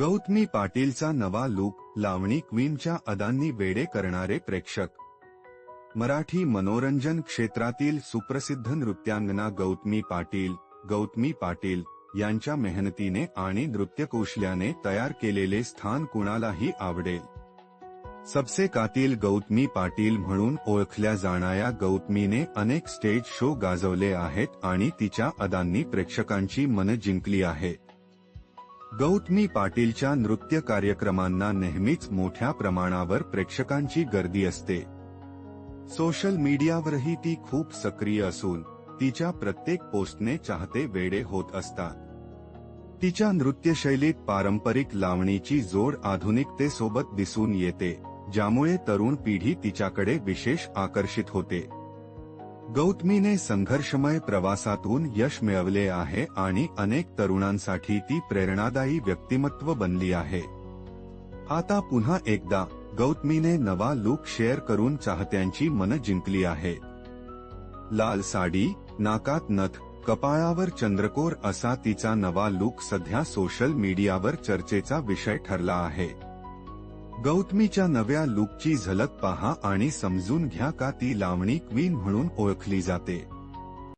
गौतमी पाटीलचा नवा लूक लावणी क्वीनच्या अदांनी वेडे करणारे प्रेक्षक. मराठी मनोरंजन क्षेत्रातील सुप्रसिद्ध नृत्यांगना गौतमी पाटील गौतमी पाटील यांच्या मेहनतीने आणि नृत्यकौशल्याने तयार केलेले स्थान कुणालाही आवडेल. सबसे कातील गौतमी पाटील म्हणून ओळखल्या जाणाऱ्या गौतमीने अनेक स्टेज शो गाजवले आहेत आणि तिच्या अदांनी प्रेक्षकांची मन जिंकली आहेत गौतमी पाटीलच्या नृत्य कार्यक्रमांना नेहमीच मोठ्या प्रमाणावर प्रेक्षकांची गर्दी असते. सोशल मीडियावरही ती खूप सक्रिय असून तिच्या प्रत्येक पोस्टने चाहते वेडे होत असतात. तिच्या नृत्यशैलीत पारंपरिक लावणीची जोड आधुनिकतेसोबत दिसून येते ज्यामुळे तरुण पिढी तिच्याकडे विशेष आकर्षित होते. गौतमीने संघर्षमय प्रवासातून यश मिळवले आहे आणि अनेक तरुणांसाठी ती प्रेरणादायी व्यक्तिमत्व बनली आहे. आता पुन्हा एकदा गौतमीने नवा लुक शेअर करून चाहत्यांची मन जिंकली आहे लाल साडी नाकात नथ कपाळावर चंद्रकोर असा तिचा नवा लुक सध्या सोशल मीडियावर चर्चेचा विषय ठरला आहे. गौतमीच्या नव्या लुकची झलक पहा आणि समजून घ्या का ती लावणी क्वीन म्हणून ओळखली जाते.